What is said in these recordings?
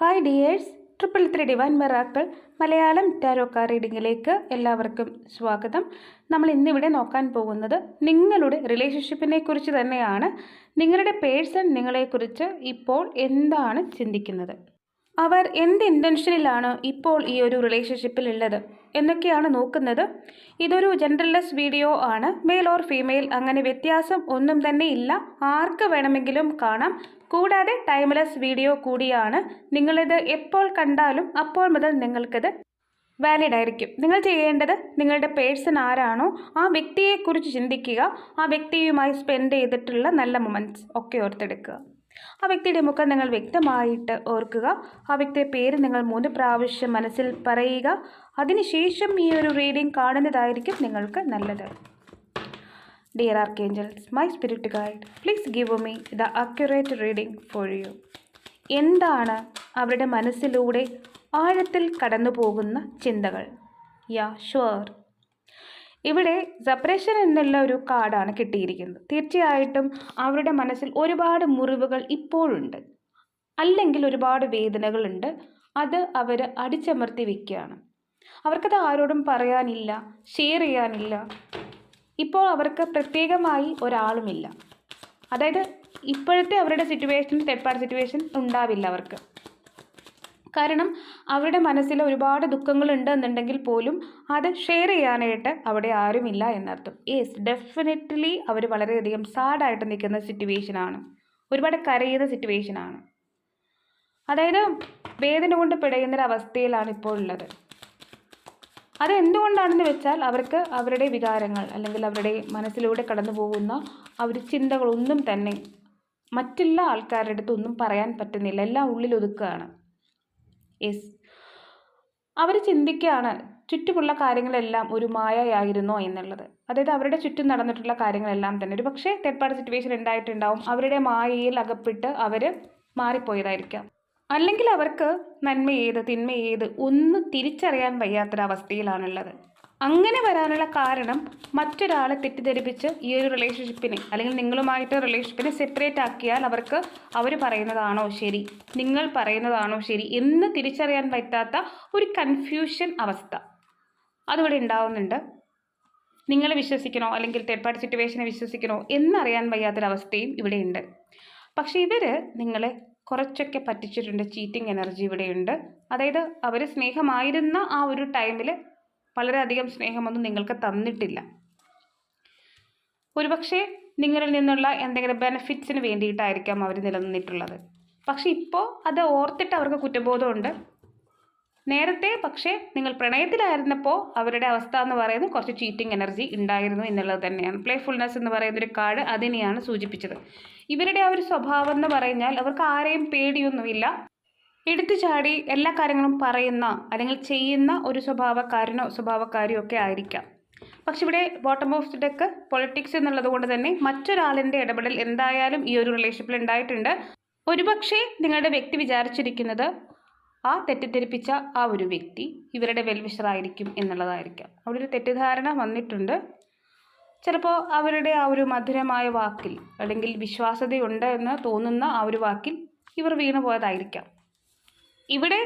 Hi dears triple three one miracles Malayalam tarot card റീഡിങ്ങിലേക്ക് എല്ലാവർക്കും സ്വാഗതം. നമ്മൾ ഇന്നിവിടെ നോക്കാൻ പോകുന്നത് നിങ്ങളുടെ റിലേഷൻഷിപ്പിനെ കുറിച്ച് തന്നെയാണ്. നിങ്ങളുടെ പേഴ്സൺ നിങ്ങളെക്കുറിച്ച് ഇപ്പോൾ എന്താണ് ചിന്തിക്കുന്നത്? അവർ എന്ത് ഇന്റൻഷനിലാണ് ഇപ്പോൾ ഈ ഒരു റിലേഷൻഷിപ്പിൽ ഉള്ളത് എന്നൊക്കെയാണ് നോക്കുന്നത്. ഇതൊരു ജെൻഡർലെസ് വീഡിയോ ആണ്. മെയിൽ ഓർ ഫീമെയിൽ അങ്ങനെ വ്യത്യാസം ഒന്നും തന്നെ ഇല്ല. ആർക്ക് വേണമെങ്കിലും കാണാം. കൂടാതെ ടൈംലെസ് വീഡിയോ കൂടിയാണ്. നിങ്ങളിത് എപ്പോൾ കണ്ടാലും അപ്പോൾ മുതൽ നിങ്ങൾക്കിത് വാലിഡ് ആയിരിക്കും. നിങ്ങൾ ചെയ്യേണ്ടത് നിങ്ങളുടെ പേഴ്സൺ ആരാണോ ആ വ്യക്തിയെക്കുറിച്ച് ചിന്തിക്കുക. ആ വ്യക്തിയുമായി സ്പെൻഡ് ചെയ്തിട്ടുള്ള നല്ല മൊമെന്റ്സ് ഒക്കെ ഓർത്തെടുക്കുക. ആ വ്യക്തിയുടെ മുഖം നിങ്ങൾ വ്യക്തമായിട്ട് ഓർക്കുക. ആ വ്യക്തിയുടെ പേര് നിങ്ങൾ മൂന്ന് പ്രാവശ്യം മനസ്സിൽ പറയുക. അതിനുശേഷം ഈ ഒരു റീഡിംഗ് കാണുന്നതായിരിക്കും നിങ്ങൾക്ക് നല്ലത്. Dear archangels my spirit guide please give me the accurate reading for you എന്താണ് അവരുടെ മനസ്സിലൂടെ ആഴത്തിൽ കടന്നു പോകുന്ന ചിന്തകൾ? യാ ഷുവർ ഇവിടെ സപ്രഷൻ എന്നുള്ള ഒരു കാർഡാണ് കിട്ടിയിരിക്കുന്നത്. തീർച്ചയായിട്ടും അവരുടെ മനസ്സിൽ ഒരുപാട് മുറിവുകൾ ഇപ്പോഴുണ്ട്. അല്ലെങ്കിൽ ഒരുപാട് വേദനകളുണ്ട്. അത് അവർ അടിച്ചമർത്തി വയ്ക്കുകയാണ് അവർക്കത് ആരോടും പറയാനില്ല ഷെയർ ചെയ്യാനില്ല. ഇപ്പോൾ അവർക്ക് പ്രത്യേകമായി ഒരാളുമില്ല. അതായത് ഇപ്പോഴത്തെ അവരുടെ സിറ്റുവേഷൻ പാർട്ടി സിറ്റുവേഷൻ ഉണ്ടാവില്ല അവർക്ക്. കാരണം അവരുടെ മനസ്സിൽ ഒരുപാട് ദുഃഖങ്ങളുണ്ട് എന്നുണ്ടെങ്കിൽ പോലും അത് ഷെയർ ചെയ്യാനായിട്ട് അവിടെ ആരുമില്ല എന്നർത്ഥം. യെസ് ഡെഫിനറ്റ്ലി അവർ വളരെയധികം സാഡായിട്ട് നിൽക്കുന്ന സിറ്റുവേഷനാണ് ഒരുപാട് കരയുന്ന സിറ്റുവേഷനാണ് അതായത് വേദന കൊണ്ട് പിടയുന്നൊരവസ്ഥയിലാണ് ഇപ്പോൾ ഉള്ളത്. അത് എന്തുകൊണ്ടാണെന്ന് വെച്ചാൽ അവർക്ക് അവരുടെ വികാരങ്ങൾ അല്ലെങ്കിൽ അവരുടെ മനസ്സിലൂടെ കടന്നു പോകുന്ന അവർ ചിന്തകളൊന്നും തന്നെ മറ്റുള്ള ആൾക്കാരുടെ അടുത്ത് ഒന്നും പറയാൻ പറ്റുന്നില്ല. എല്ലാം ഉള്ളിൽ ഒതുക്കുകയാണ്. യെസ്. അവർ ചിന്തിക്കുകയാണ് ചുറ്റുമുള്ള കാര്യങ്ങളെല്ലാം ഒരു മായയായിരുന്നോ എന്നുള്ളത്. അതായത് അവരുടെ ചുറ്റും നടന്നിട്ടുള്ള കാര്യങ്ങളെല്ലാം തന്നെ. ഒരു പക്ഷേ പാർട്ടി സിറ്റുവേഷൻ ഉണ്ടായിട്ടുണ്ടാവും. അവരുടെ മായയിൽ അകപ്പെട്ട് അവർ മാറിപ്പോയതായിരിക്കാം. അല്ലെങ്കിൽ അവർക്ക് നന്മ ഏത് തിന്മ ഏത് ഒന്ന് തിരിച്ചറിയാൻ വയ്യാത്തൊരവസ്ഥയിലാണുള്ളത്. അങ്ങനെ വരാനുള്ള കാരണം മറ്റൊരാളെ തെറ്റിദ്ധരിപ്പിച്ച് ഈ ഒരു റിലേഷൻഷിപ്പിനെ അല്ലെങ്കിൽ നിങ്ങളുമായിട്ട് റിലേഷൻഷിപ്പിനെ സെപ്പറേറ്റ് ആക്കിയാൽ അവർക്ക് അവർ പറയുന്നതാണോ ശരി നിങ്ങൾ പറയുന്നതാണോ ശരി എന്ന് തിരിച്ചറിയാൻ പറ്റാത്ത ഒരു കൺഫ്യൂഷൻ അവസ്ഥ. അതിവിടെ ഉണ്ടാവുന്നുണ്ട്. നിങ്ങൾ വിശ്വസിക്കണോ അല്ലെങ്കിൽ തേർഡ് പാർട്ടി സിറ്റുവേഷനെ വിശ്വസിക്കണോ എന്നറിയാൻ വയ്യാത്തൊരവസ്ഥയും ഇവിടെയുണ്ട് പക്ഷേ ഇവർ നിങ്ങളെ കുറച്ചൊക്കെ പറ്റിച്ചിട്ടുണ്ട് ചീറ്റിംഗ് എനർജി ഇവിടെയുണ്ട്. അതായത് അവർ സ്നേഹമായിരുന്ന ആ ഒരു ടൈമിൽ വളരെയധികം സ്നേഹമൊന്നും നിങ്ങൾക്ക് തന്നിട്ടില്ല. ഒരുപക്ഷെ നിങ്ങളിൽ നിന്നുള്ള എന്തെങ്കിലും ബെനഫിറ്റ്സിന് വേണ്ടിയിട്ടായിരിക്കാം അവർ നിലനിന്നിട്ടുള്ളത്. പക്ഷേ ഇപ്പോൾ അത് ഓർത്തിട്ട് അവർക്ക് കുറ്റബോധമുണ്ട്. നേരത്തെ പക്ഷേ നിങ്ങൾ പ്രണയത്തിലായിരുന്നപ്പോൾ അവരുടെ അവസ്ഥ എന്ന് പറയുന്നത് കുറച്ച് ചീറ്റിംഗ് എനർജി ഉണ്ടായിരുന്നു എന്നുള്ളത് തന്നെയാണ്. പ്ലേഫുൾനെസ് എന്ന് പറയുന്ന ഒരു കാർഡ് അതിനെയാണ് സൂചിപ്പിച്ചത്. ഇവരുടെ ആ ഒരു സ്വഭാവം എന്ന് പറഞ്ഞാൽ അവർക്ക് ആരെയും പേടിയൊന്നുമില്ല. എടുത്തു ചാടി എല്ലാ കാര്യങ്ങളും പറയുന്ന അല്ലെങ്കിൽ ചെയ്യുന്ന ഒരു സ്വഭാവക്കാരനോ സ്വഭാവക്കാരിയോ ഒക്കെ ആയിരിക്കാം. പക്ഷെ ഇവിടെ ബോട്ടം ഓഫ് ഡെക്ക് പൊളിറ്റിക്സ് എന്നുള്ളത് കൊണ്ട് തന്നെ മറ്റൊരാളിന്റെ ഇടപെടൽ എന്തായാലും ഈ ഒരു റിലേഷൻഷിപ്പിൽ ഉണ്ടായിട്ടുണ്ട്. ഒരുപക്ഷെ നിങ്ങളുടെ വ്യക്തി വിചാരിച്ചിരിക്കുന്നത് ആ തെറ്റിദ്ധരിപ്പിച്ച ആ ഒരു വ്യക്തി ഇവരുടെ വെൽവിഷറായിരിക്കും എന്നുള്ളതായിരിക്കാം. അവിടെ ഒരു തെറ്റിദ്ധാരണ വന്നിട്ടുണ്ട്. ചിലപ്പോൾ അവരുടെ ആ ഒരു മധുരമായ വാക്കിൽ അല്ലെങ്കിൽ വിശ്വാസതയുണ്ട് എന്ന് തോന്നുന്ന ആ ഒരു വാക്കിൽ ഇവർ വീണു പോയതായിരിക്കാം ഇവിടെ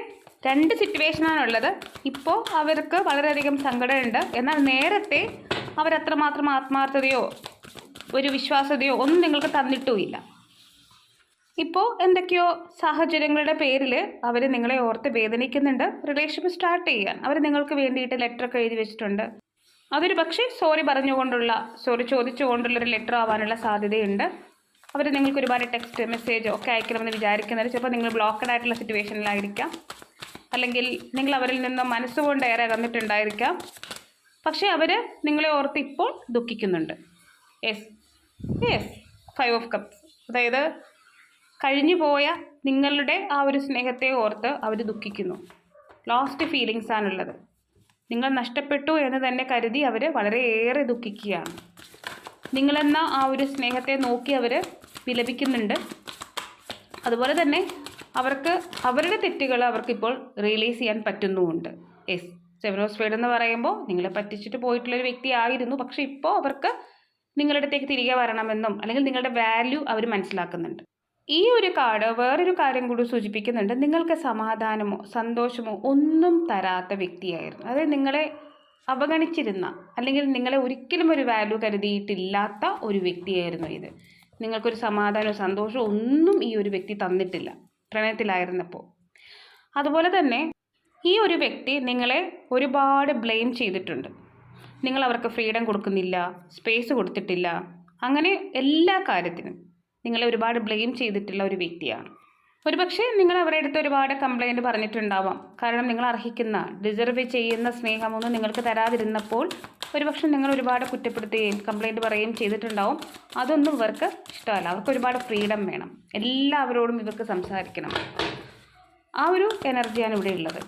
രണ്ട് സിറ്റുവേഷനാണുള്ളത് ഇപ്പോൾ അവർക്ക് വളരെയധികം സങ്കടമുണ്ട്. എന്നാൽ നേരത്തെ അവരത്രമാത്രം ആത്മാർത്ഥതയോ ഒരു വിശ്വാസതയോ ഒന്നും നിങ്ങൾക്ക് തന്നിട്ടുമില്ല. ഇപ്പോൾ എന്തൊക്കെയോ സാഹചര്യങ്ങളുടെ പേരിൽ അവർ നിങ്ങളെ ഓർത്ത് വേദനിക്കുന്നുണ്ട്. റിലേഷൻഷിപ്പ് സ്റ്റാർട്ട് ചെയ്യാൻ അവർ നിങ്ങൾക്ക് വേണ്ടിയിട്ട് ലെറ്ററൊക്കെ എഴുതി വെച്ചിട്ടുണ്ട്. അതൊരു പക്ഷേ സോറി പറഞ്ഞുകൊണ്ടുള്ള സോറി ചോദിച്ചുകൊണ്ടുള്ളൊരു ലെറ്റർ ആവാനുള്ള സാധ്യതയുണ്ട്. അവർ നിങ്ങൾക്ക് ഒരുപാട് ടെക്സ്റ്റ് മെസ്സേജ് ഒക്കെ അയക്കണമെന്ന് വിചാരിക്കുന്നത്. ചിലപ്പോൾ നിങ്ങൾ ബ്ലോക്കഡ് ആയിട്ടുള്ള സിറ്റുവേഷനിലായിരിക്കാം അല്ലെങ്കിൽ നിങ്ങൾ അവരിൽ നിന്ന് മനസ്സുകൊണ്ട് ഏറെ അകന്നിട്ടുണ്ടായിരിക്കാം പക്ഷേ അവർ നിങ്ങളെ ഓർത്ത് ഇപ്പോൾ ദുഃഖിക്കുന്നുണ്ട്. Yes yes five of cups അതായത് കഴിഞ്ഞു പോയ നിങ്ങളുടെ ആ ഒരു സ്നേഹത്തെ ഓർത്ത് അവർ ദുഃഖിക്കുന്നു. ലോസ്റ്റ് ഫീലിങ്സ് ആണുള്ളത്. നിങ്ങൾ നഷ്ടപ്പെട്ടു എന്ന് തന്നെ കരുതി അവർ വളരെയേറെ ദുഃഖിക്കുകയാണ്. നിങ്ങളെന്ന ആ ഒരു സ്നേഹത്തെ നോക്കി അവർ വിലപിക്കുന്നുണ്ട്. അതുപോലെ തന്നെ അവർക്ക് അവരുടെ തെറ്റുകൾ അവർക്കിപ്പോൾ റിയലൈസ് ചെയ്യാൻ പറ്റുന്നുമുണ്ട്. യെസ് സെവനോസ് ഫേഡ് എന്ന് പറയുമ്പോൾ നിങ്ങളെ പറ്റിച്ചിട്ട് പോയിട്ടുള്ളൊരു വ്യക്തി ആയിരുന്നു. പക്ഷേ ഇപ്പോൾ അവർക്ക് നിങ്ങളുടെ അടുത്തേക്ക് തിരികെ വരണമെന്നും അല്ലെങ്കിൽ നിങ്ങളുടെ വാല്യൂ അവർ മനസ്സിലാക്കുന്നുണ്ട്. ഈ ഒരു കാർഡ് വേറൊരു കാര്യം കൂടി സൂചിപ്പിക്കുന്നുണ്ട്. നിങ്ങൾക്ക് സമാധാനമോ സന്തോഷമോ ഒന്നും തരാത്ത വ്യക്തിയായിരുന്നു. അതായത് നിങ്ങളെ അവഗണിച്ചിരുന്ന അല്ലെങ്കിൽ നിങ്ങളെ ഒരിക്കലും ഒരു വാല്യൂ കരുതിയിട്ടില്ലാത്ത ഒരു വ്യക്തിയായിരുന്നു ഇത്. നിങ്ങൾക്കൊരു സമാധാനവും സന്തോഷവും ഒന്നും ഈ ഒരു വ്യക്തി തന്നിട്ടില്ല. പ്രണയത്തിലായിരുന്നപ്പോൾ. അതുപോലെ തന്നെ ഈ ഒരു വ്യക്തി നിങ്ങളെ ഒരുപാട് ബ്ലെയിം ചെയ്തിട്ടുണ്ട്. നിങ്ങൾ അവർക്ക് ഫ്രീഡം കൊടുക്കുന്നില്ല സ്പേസ് കൊടുത്തിട്ടില്ല. അങ്ങനെ എല്ലാ കാര്യത്തിനും നിങ്ങളെ ഒരുപാട് ബ്ലെയിം ചെയ്തിട്ടുള്ള ഒരു വ്യക്തിയാണ്. ഒരുപക്ഷെ നിങ്ങൾ അവരുടെ അടുത്ത് ഒരുപാട് കംപ്ലൈന്റ് പറഞ്ഞിട്ടുണ്ടാവാം. കാരണം നിങ്ങൾ അർഹിക്കുന്ന ഡിസർവ് ചെയ്യുന്ന സ്നേഹമൊന്നും നിങ്ങൾക്ക് തരാതിരുന്നപ്പോൾ ഒരുപക്ഷെ നിങ്ങൾ ഒരുപാട് കുറ്റപ്പെടുത്തുകയും കംപ്ലൈന്റ് പറയുകയും ചെയ്തിട്ടുണ്ടാവും. അതൊന്നും ഇവർക്ക് ഇഷ്ടമല്ല. അവർക്ക് ഒരുപാട് ഫ്രീഡം വേണം. എല്ലാവരോടും ഇവർക്ക് സംസാരിക്കണം. ആ ഒരു എനർജിയാണ് ഇവിടെ ഉള്ളത്.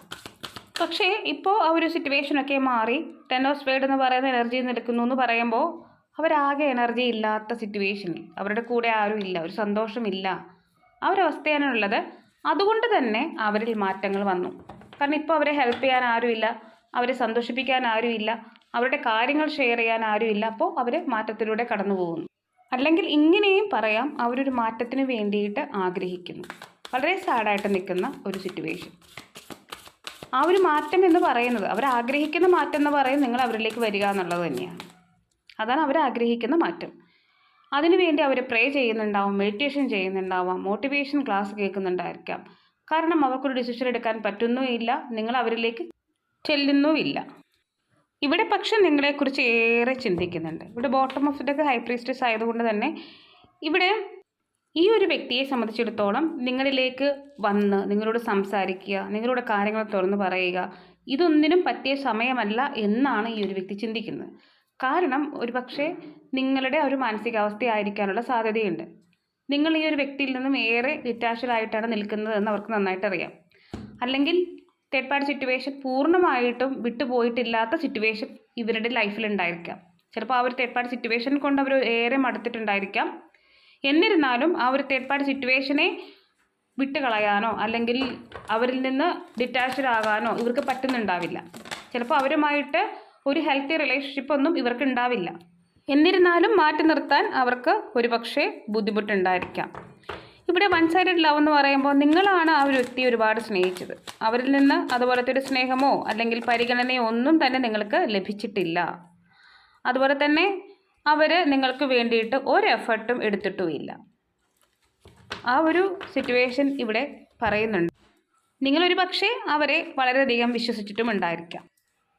പക്ഷേ ഇപ്പോൾ ആ ഒരു സിറ്റുവേഷനൊക്കെ മാറി. ടെൻ ഓഫ് സ്പേഡ് എന്ന് പറയുന്ന എനർജി നിൽക്കുന്നു എന്ന് പറയുമ്പോൾ അവരാകെ എനർജി ഇല്ലാത്ത സിറ്റുവേഷനിൽ അവരുടെ കൂടെ ആരും ഇല്ല. ഒരു സന്തോഷമില്ല. ആ ഒരു അതുകൊണ്ട് തന്നെ അവരിൽ മാറ്റങ്ങൾ വന്നു. കാരണം ഇപ്പോൾ അവരെ ഹെൽപ്പ് ചെയ്യാൻ ആരുമില്ല അവരെ സന്തോഷിപ്പിക്കാൻ ആരുമില്ല അവരുടെ കാര്യങ്ങൾ ഷെയർ ചെയ്യാൻ ആരുമില്ല അപ്പോൾ അവർ മാറ്റത്തിലൂടെ കടന്നു പോകുന്നു അല്ലെങ്കിൽ ഇങ്ങനെയും പറയാം അവരൊരു മാറ്റത്തിന് വേണ്ടിയിട്ട് ആഗ്രഹിക്കുന്നു. വളരെ സാഡായിട്ട് നിൽക്കുന്ന ഒരു സിറ്റുവേഷൻ ആ ഒരു മാറ്റം എന്ന് പറയുന്നത് അവർ ആഗ്രഹിക്കുന്ന മാറ്റം എന്ന് പറയും നിങ്ങൾ അവരിലേക്ക് വരിക എന്നുള്ളത് തന്നെയാണ്. അതാണ് അവർ ആഗ്രഹിക്കുന്ന മാറ്റം. അതിനുവേണ്ടി അവർ പ്രേ ചെയ്യുന്നുണ്ടാവും മെഡിറ്റേഷൻ ചെയ്യുന്നുണ്ടാവാം മോട്ടിവേഷൻ ക്ലാസ് കേൾക്കുന്നുണ്ടായിരിക്കാം. കാരണം അവർക്കൊരു ഡിസിഷൻ എടുക്കാൻ പറ്റുന്നുമില്ല നിങ്ങൾ അവരിലേക്ക് ചെല്ലുന്നുമില്ല. ഇവിടെ പക്ഷെ നിങ്ങളെക്കുറിച്ച് ഏറെ ചിന്തിക്കുന്നുണ്ട്. ഇവിടെ bottom of the high priestess ആയതുകൊണ്ട് തന്നെ ഇവിടെ ഈ ഒരു വ്യക്തിയെ സംബന്ധിച്ചിടത്തോളം നിങ്ങളിലേക്ക് വന്ന് നിങ്ങളോട് സംസാരിക്കുക നിങ്ങളോട് കാര്യങ്ങൾ തുറന്നു പറയുക ഇതൊന്നിനും പറ്റിയ സമയമല്ല എന്നാണ് ഈ ഒരു വ്യക്തി ചിന്തിക്കുന്നത്. കാരണം ഒരുപക്ഷെ നിങ്ങളുടെ ഒരു മാനസികാവസ്ഥയായിരിക്കാനുള്ള സാധ്യതയുണ്ട്. നിങ്ങൾ ഈ ഒരു വ്യക്തിയിൽ നിന്നും ഏറെ ഡിറ്റാച്ച്ഡ് ആയിട്ടാണ് നിൽക്കുന്നത് എന്ന് അവർക്ക് നന്നായിട്ട് അറിയാം. അല്ലെങ്കിൽ തേർഡ് പാർട്ടി സിറ്റുവേഷൻ പൂർണമായിട്ടും വിട്ടുപോയിട്ടില്ലാത്ത സിറ്റുവേഷൻ ഇവരുടെ ലൈഫിൽ ഉണ്ടായിരിക്കാം. ചിലപ്പോൾ ആ ഒരു തേർഡ് പാർട്ടി സിറ്റുവേഷൻ കൊണ്ട് അവർ ഏറെ മടുത്തിട്ടുണ്ടായിരിക്കാം. എന്നിരുന്നാലും ആ ഒരു തേർഡ് പാർട്ടി സിറ്റുവേഷനെ വിട്ടുകളയാനോ അല്ലെങ്കിൽ അവരിൽ നിന്ന് ഡിറ്റാച്ച്ഡ് ആകാനോ ഇവർക്ക് പറ്റുന്നുണ്ടാവില്ല. ചിലപ്പോൾ അവരുമായിട്ട് ഒരു ഹെൽത്തി റിലേഷൻഷിപ്പ് ഒന്നും ഇവർക്ക് ഉണ്ടാവില്ല. എന്നിരുന്നാലും മാറ്റി നിർത്താൻ അവർക്ക് ഒരുപക്ഷെ ബുദ്ധിമുട്ടുണ്ടായിരിക്കാം. ഇവിടെ വൺ സൈഡഡ് ലവ് എന്ന് പറയുമ്പോൾ നിങ്ങളാണ് ആ ഒരു വ്യക്തിയെ ഒരുപാട് സ്നേഹിച്ചത്. അവരിൽ നിന്ന് അതുപോലത്തെ ഒരു സ്നേഹമോ അല്ലെങ്കിൽ പരിഗണനയോ ഒന്നും തന്നെ നിങ്ങൾക്ക് ലഭിച്ചിട്ടില്ല. അതുപോലെ തന്നെ അവർ നിങ്ങൾക്ക് വേണ്ടിയിട്ട് ഒരു എഫർട്ടും എടുത്തിട്ടുമില്ല. ആ ഒരു സിറ്റുവേഷൻ ഇവിടെ പറയുന്നുണ്ട്. നിങ്ങളൊരു പക്ഷേ അവരെ വളരെയധികം വിശ്വസിച്ചിട്ടും ഉണ്ടായിരിക്കാം.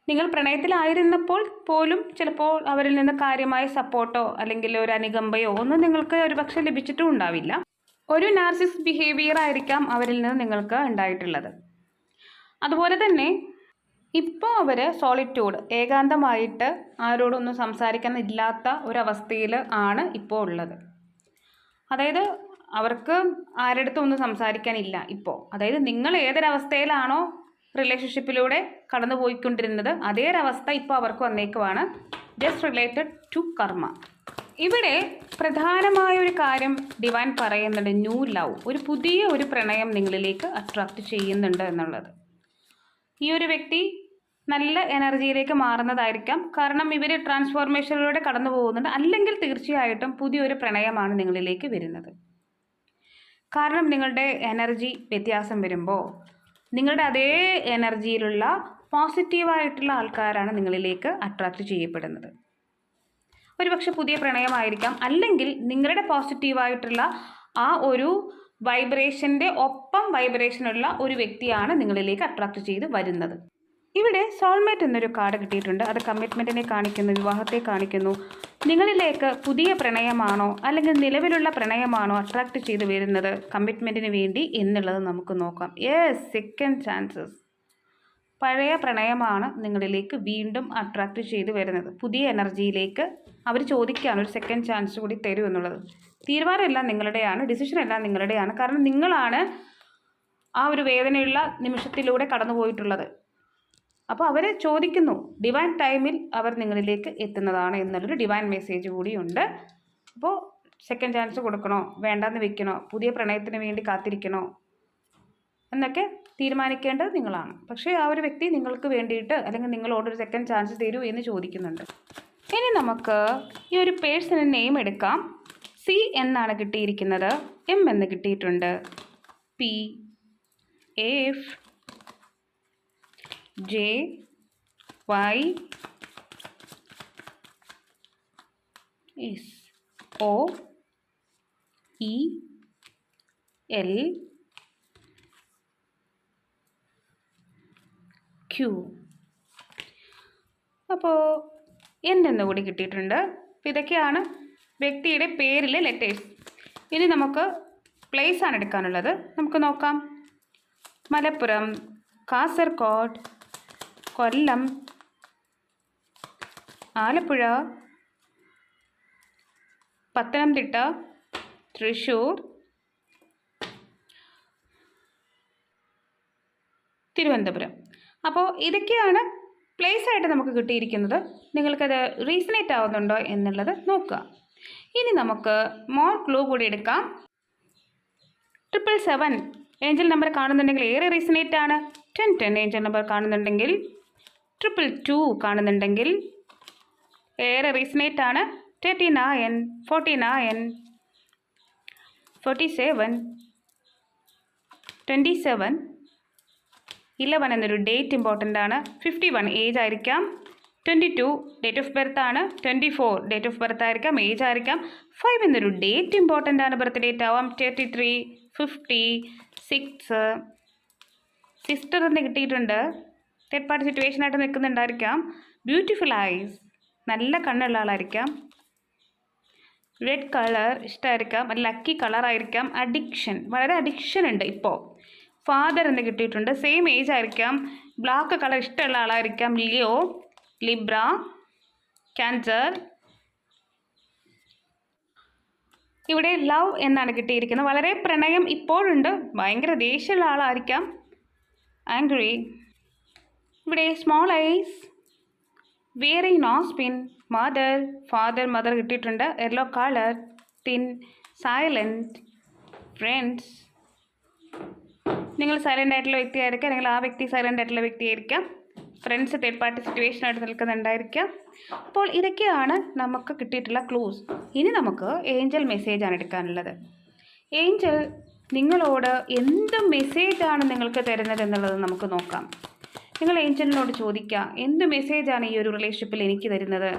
നിങ്ങൾ പ്രണയത്തിലായിരുന്നപ്പോൾ പോലും ചിലപ്പോൾ അവരിൽ നിന്ന് കാര്യമായ സപ്പോർട്ടോ അല്ലെങ്കിൽ ഒരു അനുകമ്പയോ ഒന്നും നിങ്ങൾക്ക് ഒരുപക്ഷെ ലഭിച്ചിട്ടും ഉണ്ടാവില്ല. ഒരു നാർസിസ് ബിഹേവിയർ ആയിരിക്കാം അവരിൽ നിന്ന് നിങ്ങൾക്ക് ഉണ്ടായിട്ടുള്ളത്. അതുപോലെ തന്നെ ഇപ്പോൾ അവർ സോളിറ്റ്യൂഡ് ഏകാന്തമായിട്ട് ആരോടൊന്നും സംസാരിക്കാൻ ഇല്ലാത്ത ഒരവസ്ഥയിൽ ആണ് ഇപ്പോൾ ഉള്ളത്. അതായത് അവർക്ക് ആരുടെ അടുത്തും ഒന്നും സംസാരിക്കാനില്ല ഇപ്പോൾ. അതായത് നിങ്ങൾ ഏതൊരവസ്ഥയിലാണോ റിലേഷൻഷിപ്പിലൂടെ കടന്നു പോയിക്കൊണ്ടിരുന്നത് അതേ ഒരവസ്ഥ ഇപ്പോൾ അവർക്ക് വന്നേക്കുവാണ്. ജസ്റ്റ് റിലേറ്റഡ് ടു കർമ്മ ഇവിടെ പ്രധാനമായ ഒരു കാര്യം ഡിവൈൻ പറയുന്നുണ്ട് ന്യൂ ലവ് ഒരു പുതിയ ഒരു പ്രണയം നിങ്ങളിലേക്ക് അട്രാക്റ്റ് ചെയ്യുന്നുണ്ട് എന്നുള്ളത്. ഈ ഒരു വ്യക്തി നല്ല എനർജിയിലേക്ക് മാറുന്നതായിരിക്കാം. കാരണം ഇവർ ട്രാൻസ്ഫോർമേഷനിലൂടെ കടന്നു പോകുന്നുണ്ട്. അല്ലെങ്കിൽ തീർച്ചയായിട്ടും പുതിയൊരു പ്രണയമാണ് നിങ്ങളിലേക്ക് വരുന്നത്. കാരണം നിങ്ങളുടെ എനർജി വ്യത്യാസം വരുമ്പോൾ നിങ്ങളുടെ അതേ എനർജിയിലുള്ള പോസിറ്റീവായിട്ടുള്ള ആൾക്കാരാണ് നിങ്ങളിലേക്ക് അട്രാക്റ്റ് ചെയ്യപ്പെടുന്നത്. ഒരുപക്ഷെ പുതിയ പ്രണയമായിരിക്കാം. അല്ലെങ്കിൽ നിങ്ങളുടെ പോസിറ്റീവായിട്ടുള്ള ആ ഒരു വൈബ്രേഷന്റെ ഒപ്പം വൈബ്രേഷനുള്ള ഒരു വ്യക്തിയാണ് നിങ്ങളിലേക്ക് അട്രാക്റ്റ് ചെയ്ത് വരുന്നത്. ഇവിടെ സോൾമേറ്റ് എന്നൊരു കാർഡ് കിട്ടിയിട്ടുണ്ട്. അത് കമ്മിറ്റ്മെന്റിനെ കാണിക്കുന്നു വിവാഹത്തെ കാണിക്കുന്നു. നിങ്ങളിലേക്ക് പുതിയ പ്രണയമാണോ അല്ലെങ്കിൽ നിലവിലുള്ള പ്രണയമാണോ അട്രാക്റ്റ് ചെയ്ത് വരുന്നത്? കമ്മിറ്റ്മെന്റിന് വേണ്ടി എന്നുള്ളത് നമുക്ക് നോക്കാം. യെസ് സെക്കൻഡ് ചാൻസസ് പഴയ പ്രണയമാണ് നിങ്ങളിലേക്ക് വീണ്ടും അട്രാക്റ്റ് ചെയ്ത് വരുന്നത്. പുതിയ എനർജിയിലേക്ക് അവർ ചോദിക്കുകയാണ് ഒരു സെക്കൻഡ് ചാൻസ് കൂടി തരൂ എന്നുള്ളത്. തീരുമാനമെല്ലാം നിങ്ങളുടെയാണ് ഡിസിഷൻ എല്ലാം നിങ്ങളുടെയാണ്. കാരണം നിങ്ങളാണ് ആ ഒരു വേദനയുള്ള നിമിഷത്തിലൂടെ കടന്നു പോയിട്ടുള്ളത് അപ്പോൾ അവർ ചോദിക്കുന്നു ഡിവൈൻ ടൈമിൽ അവർ നിങ്ങളിലേക്ക് എത്തുന്നതാണ് എന്നുള്ളൊരു ഡിവൈൻ മെസ്സേജ് കൂടിയുണ്ട്. അപ്പോൾ സെക്കൻഡ് ചാൻസ് കൊടുക്കണോ? വേണ്ടെന്ന് വെക്കണോ? പുതിയ പ്രണയത്തിന് വേണ്ടി കാത്തിരിക്കണോ? എന്നൊക്കെ തീരുമാനിക്കേണ്ടത് നിങ്ങളാണ്. പക്ഷേ ആ ഒരു വ്യക്തി നിങ്ങൾക്ക് വേണ്ടിയിട്ട് അല്ലെങ്കിൽ നിങ്ങളോടൊരു സെക്കൻഡ് ചാൻസ് തരൂ എന്ന് ചോദിക്കുന്നുണ്ട്. ഇനി നമുക്ക് ഈ ഒരു പേഴ്സണൽ നെയിം എടുക്കാം. സി എന്നാണ് കിട്ടിയിരിക്കുന്നത്. എം എന്ന് കിട്ടിയിട്ടുണ്ട്. P F J Y S O E L Q അപ്പോൾ എൻ എന്ന് കൂടി കിട്ടിയിട്ടുണ്ട്. അപ്പോൾ ഇതൊക്കെയാണ് വ്യക്തിയുടെ പേരിലെ ലെറ്റേഴ്സ് ഇനി നമുക്ക് പ്ലേസ് ആണ് എടുക്കാനുള്ളത്. നമുക്ക് നോക്കാം. മലപ്പുറം കാസർഗോഡ് കൊല്ലം. ആലപ്പുഴ. പത്തനംതിട്ട. തൃശ്ശൂർ. തിരുവനന്തപുരം. അപ്പോൾ ഇതൊക്കെയാണ് പ്ലേസ് ആയിട്ട് നമുക്ക് കിട്ടിയിരിക്കുന്നത്. നിങ്ങൾക്കത് റീസണേറ്റ് ആവുന്നുണ്ടോ എന്നുള്ളത് നോക്കുക. ഇനി നമുക്ക് മോർ ക്ലൂ കൂടി എടുക്കാം. ട്രിപ്പിൾ സെവൻ ഏഞ്ചൽ നമ്പർ കാണുന്നുണ്ടെങ്കിൽ ഏറെ റീസണേറ്റ് ആണ്. ടെൻ ടെൻ ഏഞ്ചൽ നമ്പർ കാണുന്നുണ്ടെങ്കിൽ ട്രിപ്പിൾ ടു കാണുന്നുണ്ടെങ്കിൽ ഏറെ റീസണേറ്റ് ആണ്. Thirty nine forty nine forty seven twenty seven eleven എന്നൊരു ഡേറ്റ് ഇമ്പോർട്ടന്റ് ആണ്. ഫിഫ്റ്റി വൺ ഏജ് ആയിരിക്കാം. Twenty two date of birth ആണ്. Twenty four date of birth ആയിരിക്കാം. Age ആയിരിക്കാം. ഫൈവ് എന്നൊരു ഡേറ്റ് ഇമ്പോർട്ടന്റ് ആണ് ബർത്ത് ഡേറ്റ് ആവാം. Thirty three fifty six sister എന്ന് കിട്ടിയിട്ടുണ്ട്. തേർഡ് പാർട്ടി സിറ്റുവേഷൻ ആയിട്ട് നിൽക്കുന്നുണ്ടായിരിക്കാം. ബ്യൂട്ടിഫുൾ ഐസ് നല്ല കണ്ണുള്ള ആളായിരിക്കാം. റെഡ് കളർ ഇഷ്ടമായിരിക്കാം ലക്കി കളറായിരിക്കാം അഡിക്ഷൻ വളരെ അഡിക്ഷൻ ഉണ്ട് ഇപ്പോൾ ഫാദർ എന്ന് കിട്ടിയിട്ടുണ്ട്. സെയിം ഏജ് ആയിരിക്കാം. ബ്ലാക്ക് കളർ ഇഷ്ടമുള്ള ആളായിരിക്കാം. ലിയോ ലിബ്ര ക്യാൻസർ ഇവിടെ ലവ് എന്നാണ് കിട്ടിയിരിക്കുന്നത്. വളരെ പ്രണയം ഇപ്പോഴുണ്ട്. ഭയങ്കര ദേഷ്യമുള്ള ആളായിരിക്കാം. ആംഗ്രി ഇവിടെ സ്മോൾ ഐസ് വേറെ nose pin mother father mother കിട്ടിയിട്ടുണ്ട്. Yellow colour thin silent friends നിങ്ങൾ സൈലന്റ് ആയിട്ടുള്ള വ്യക്തിയായിരിക്കാം. അല്ലെങ്കിൽ ആ വ്യക്തി സൈലന്റ് ആയിട്ടുള്ള വ്യക്തിയായിരിക്കാം. ഫ്രണ്ട്സ് തേർഡ് പാർട്ടി സിറ്റുവേഷനായിട്ട് നിൽക്കുന്നുണ്ടായിരിക്കാം. അപ്പോൾ ഇതൊക്കെയാണ് നമുക്ക് കിട്ടിയിട്ടുള്ള ക്ലൂസ് ഇനി നമുക്ക് ഏഞ്ചൽ മെസ്സേജാണ് എടുക്കാനുള്ളത്. ഏഞ്ചൽ നിങ്ങളോട് എന്ത് മെസ്സേജാണ് നിങ്ങൾക്ക് തരുന്നത് എന്നുള്ളത് നമുക്ക് നോക്കാം. നിങ്ങൾ ഏഞ്ചലിനോട് ചോദിക്കുക എന്ത് മെസ്സേജാണ് ഈ ഒരു റിലേഷൻഷിപ്പിൽ എനിക്ക് തരുന്നത്?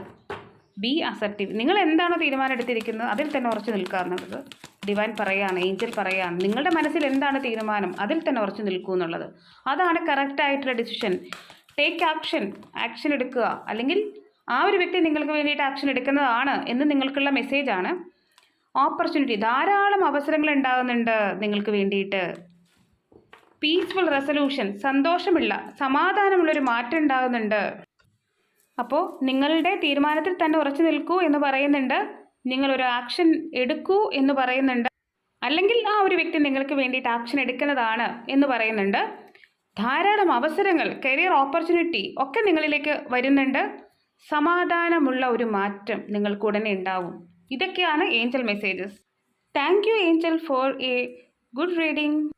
ബി അസർട്ടീവ് നിങ്ങൾ എന്താണ് തീരുമാനം എടുത്തിരിക്കുന്നത് അതിൽ തന്നെ ഉറച്ചു നിൽക്കുക എന്നുള്ളത്. ഡിവൈൻ പറയുകയാണ് ഏഞ്ചൽ പറയുകയാണ് നിങ്ങളുടെ മനസ്സിൽ എന്താണ് തീരുമാനം അതിൽ തന്നെ ഉറച്ചു നിൽക്കൂ എന്നുള്ളത്. അതാണ് കറക്റ്റായിട്ടുള്ള ഡിസിഷൻ ടേക്ക് ആക്ഷൻ ആക്ഷൻ എടുക്കുക. അല്ലെങ്കിൽ ആ ഒരു വ്യക്തി നിങ്ങൾക്ക് വേണ്ടിയിട്ട് ആക്ഷൻ എടുക്കുന്നതാണ് എന്ന് നിങ്ങൾക്കുള്ള മെസ്സേജാണ് ഓപ്പർച്യൂണിറ്റി ധാരാളം അവസരങ്ങൾ ഉണ്ടാകുന്നുണ്ട് നിങ്ങൾക്ക് വേണ്ടിയിട്ട്. പീസ്ഫുൾ റെസൊല്യൂഷൻ സന്തോഷമുള്ള സമാധാനമുള്ളൊരു മാറ്റം ഉണ്ടാകുന്നുണ്ട്. അപ്പോൾ നിങ്ങളുടെ തീരുമാനത്തിൽ തന്നെ ഉറച്ചു നിൽക്കൂ എന്ന് പറയുന്നുണ്ട്. നിങ്ങളൊരു ആക്ഷൻ എടുക്കൂ എന്ന് പറയുന്നുണ്ട്. അല്ലെങ്കിൽ ആ ഒരു വ്യക്തി നിങ്ങൾക്ക് വേണ്ടിയിട്ട് ആക്ഷൻ എടുക്കുന്നതാണ് എന്ന് പറയുന്നുണ്ട്. ധാരാളം അവസരങ്ങൾ കരിയർ ഓപ്പർച്യൂണിറ്റി ഒക്കെ നിങ്ങളിലേക്ക് വരുന്നുണ്ട്. സമാധാനമുള്ള ഒരു മാറ്റം നിങ്ങൾക്ക് ഉടനെ ഉണ്ടാവും. ഇതൊക്കെയാണ് angel messages thank you angel for a good reading